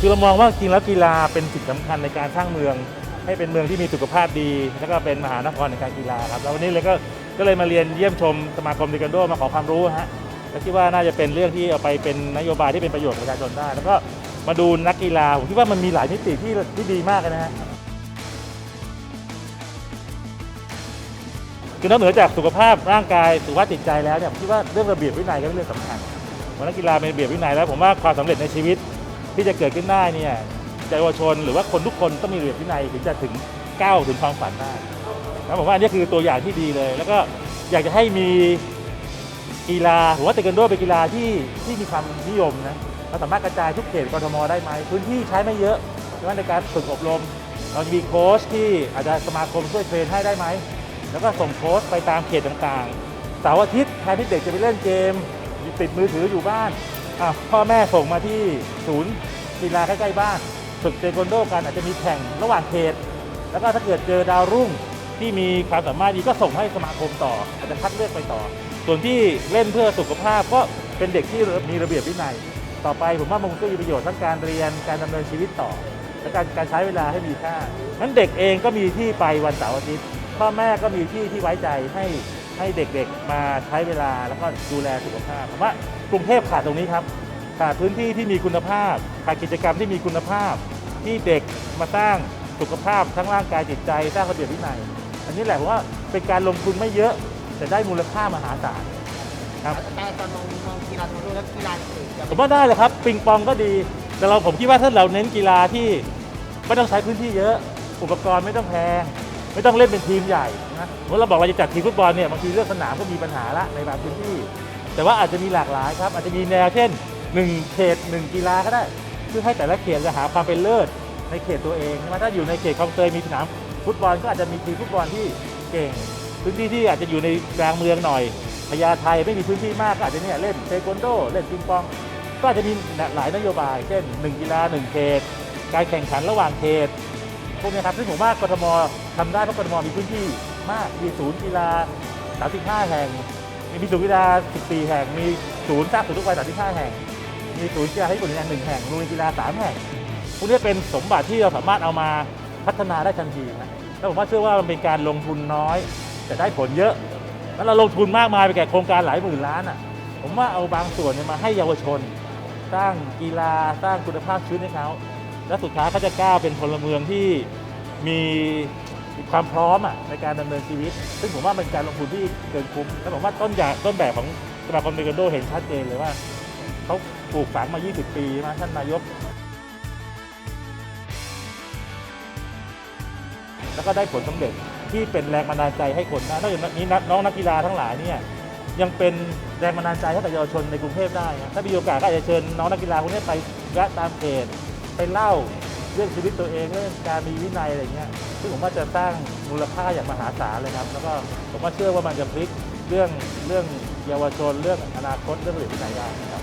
คือเรามองว่าจริงแล้วกีฬาเป็นสิ่งสำคัญในการสร้างเมือง ให้เป็นเมืองที่มีสุขภาพดี แล้วก็เป็นมหานครในการกีฬาครับแล้ววันนี้เลยก็ก็เลยมาเรียนเยี่ยมชมสมาคมเทควันโดมาขอความรู้ฮะและคิดว่าน่าจะเป็นเรื่องที่เอาไปเป็นนโยบายที่เป็นประโยชน์กับประชาชนได้ แล้วก็มาดูนักกีฬาผมคิดว่ามันมีหลายมิติที่ที่ดีมากนะฮะคือนอกเหนือจากสุขภาพร่างกายสุขภาพจิตใจแล้วเนี่ยผมคิดว่าเรื่องระเบียบวินัยก็เป็นเรื่องสำคัญวันนักกีฬาเป็นระเบียบวินัยแล้วผมว่าความสำเร็จในชีวิต ที่จะเกิดขึ้นได้เนี่ยเยาวชนหรือว่าคนทุกคนต้องมีระเบียบวินัยถึงจะถึงก้าวถึงความฝันได้แล้วผมว่าอันนี้คือตัวอย่างที่ดีเลย แล้วก็อยากจะให้มีกีฬาผมว่าเทควันโดเป็นกีฬาที่ที่มีความนิยมนะเราสามารถกระจายทุกเขตกรทมได้ไหมพื้นที่ใช้ไม่เยอะใช่ไหมในการฝึกอบรม เราจะมีโค้ชที่อาจจะสมาคมช่วยเทรนให้ได้ไหม แล้วก็ส่งโค้ชไปตามเขตต่างๆเสาร์อาทิตย์แทนที่เด็กจะไปเล่นเกมติดมือถืออยู่บ้าน อะพ่อแม่ส่งมาที่ศูนย์กีฬาใกล้ๆบ้านฝึกเทควันโดกันอาจจะมีแข่งระหว่างเขต แล้วก็ถ้าเกิดเจอดาวรุ่งที่มีความสามารถดีก็ส่งให้สมาคมต่อ อาจจะคัดเลือกไปต่อ ส่วนที่เล่นเพื่อสุขภาพก็เป็นเด็กที่มีระเบียบวินัย ต่อไปผมว่ามันก็มีประโยชน์ทั้งการเรียนการดำเนินชีวิตต่อ และการการใช้เวลาให้มีค่านั้นเด็กเองก็มีที่ไปวันเสาร์อาทิตย์พ่อแม่ก็มีที่ที่ไว้ใจให้ ให้เด็กๆมาใช้เวลาแล้วก็ดูแลสุขภาพผมว่ากรุงเทพขาดตรงนี้ครับขาดพื้นที่ที่มีคุณภาพขาดกิจกรรมที่มีคุณภาพ ที่เด็กมาสร้างสุขภาพทั้งร่างกายจิตใจ สร้างระเบียบวินัย อันนี้แหละผมว่าเป็นการลงทุนไม่เยอะ แต่ได้มูลค่ามหาศาลครับแต่ตอนมองมองกีฬาทางดูแล้วกีฬาอื่นจะผมว่าได้เลยครับปิงปองก็ดี แต่เราผมคิดว่าถ้าเราเน้นกีฬาที่ไม่ต้องใช้พื้นที่เยอะ อุปกรณ์ไม่ต้องแพง ไม่ต้องเล่นเป็นทีมใหญ่นะเมื่อเราบอกเราจะจัดทีมฟุตบอลเนี่ยบางทีเรื่องสนามก็มีปัญหาละในบางพื้นที่ แต่ว่าอาจจะมีหลากหลายครับอาจจะมีแนวเช่น 1 เขต 1 กีฬาก็ได้ เพื่อให้แต่ละเขตจะหาความเป็นเลิศในเขตตัวเองใช่ไหมถ้าอยู่ในเขตคลองเตยมีสนามฟุตบอลก็อาจจะมีทีมฟุตบอลที่เก่ง พื้นที่ที่อาจจะอยู่ในกลางเมืองหน่อยพญาไทไม่มีพื้นที่มากก็อาจจะเนี่ยเล่นเทควันโดเล่นปิงปอง ก็อาจจะมีหลายนโยบาย เช่น 1 กีฬา 1 เขต การแข่งขันระหว่างเขตพวกนี้ครับซึ่งผมว่ากทม ทำได้เพราะกทมมีพื้นที่มาก มีศูนย์กีฬา 35 แห่ง มีศูนย์กีฬา 14 แห่ง มีศูนย์สร้างศูนย์ทุกวัย35 แห่ง มีศูนย์กีฬาให้คนงานหนึ่งแห่งโรงเรียนกีฬา 3 แห่ง พวกนี้เป็นสมบัติที่เราสามารถเอามาพัฒนาได้ทันทีนะแล้วผมว่าเชื่อว่ามันเป็นการลงทุนน้อย แต่ได้ผลเยอะ แล้วเราลงทุนมากมายไปแก่โครงการหลายหมื่นล้านอะ ผมว่าเอาบางส่วนเนี่ยมาให้เยาวชน สร้างกีฬา สร้างคุณภาพชีวิตให้เขา แล้วสุดท้ายเขาจะกล้าเป็นพลเมืองที่มี ความพร้อมอะในการดำเนินชีวิต ซึ่งผมว่าเป็นการลงทุนที่เกินคุ้มแล้วผมว่าต้นแบบต้นแบบของสมาคมเทควันโดเห็นชัดเจนเลยว่าเขาปลูกฝังมา 20 ปีมาท่านนายก แล้วก็ได้ผลสำเร็จที่เป็นแรงบันดาลใจให้คนนะนอกจากนี้น้องนักกีฬาทั้งหลายเนี่ยยังเป็นแรงบันดาลใจให้กับเยาวชนในกรุงเทพได้นะถ้ามีโอกาสก็อาจจะเชิญน้องนักกีฬาพวกนี้ไปแวะตามเขตไปเล่า เรื่องชีวิตตัวเองเรื่องการมีวินัยอะไรเงี้ยซึ่งผมว่าจะสร้างมูลค่าอย่างมหาศาลเลยครับ แล้วก็ผมว่าเชื่อว่ามันจะพลิกเรื่องเรื่องเยาวชนเรื่องอนาคตเรื่องระเบียบวินัยได้นะครับ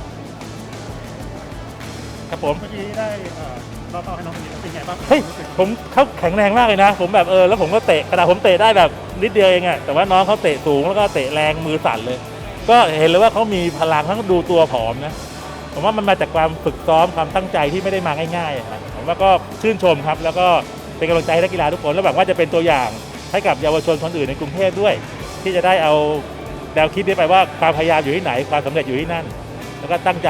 ครับผม เมื่อกี้ได้เอ่อเราต่อให้น้องคนนี้เป็นไงบ้างเฮ้ยผมเขาแข็งแรงมากเลยนะ ผมแบบเออแล้วผมก็เตะขนาดผมเตะได้แบบนิดเดียวเองอะแต่ว่าน้องเขาเตะสูงแล้วก็เตะแรงมือสั่นเลย ก็เห็นเลยว่าเขามีพลังทั้งดูตัวผอมนะ ผมว่ามันมาจากความฝึกซ้อมความตั้งใจที่ไม่ได้มาง่ายๆอะครับผมว่าก็ชื่นชมครับ แล้วก็เป็นกำลังใจให้นักกีฬาทุกคนแล้วหวังว่าจะเป็นตัวอย่างให้กับเยาวชนคนอื่นในกรุงเทพด้วย ที่จะได้เอาแนวคิดนี้ไปว่าความพยายามอยู่ที่ไหน ความสำเร็จอยู่ที่นั่น แล้วก็ตั้งใจ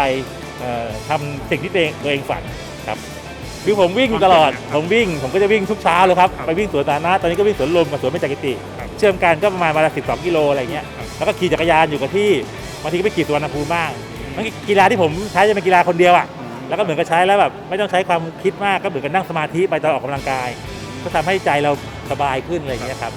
เอ่อทำสิ่งที่ตัวเองตัวเองฝันครับคือผมวิ่งตลอด ผมวิ่ง ผมก็จะวิ่งทุกเช้าเลยครับ ไปวิ่งสวนสาธารณะ ตอนนี้ก็วิ่งสวนลมกับสวนเบญจกิติ เชื่อมกันก็ประมาณวันละ12กิโลอะไรเงี้ย แล้วก็ขี่จักรยานอยู่กับที่ บางทีก็ไปขี่สวนนภูมิบ้าง มันกีฬาที่ผมใช้จะเป็นกีฬาคนเดียวอะแล้วก็เหมือนกับใช้แล้วแบบไม่ต้องใช้ความคิดมากก็เหมือนกับนั่งสมาธิไปตอนออกกำลังกาย ก็ทำให้ใจเราสบายขึ้นอะไรอย่างเงี้ยครับ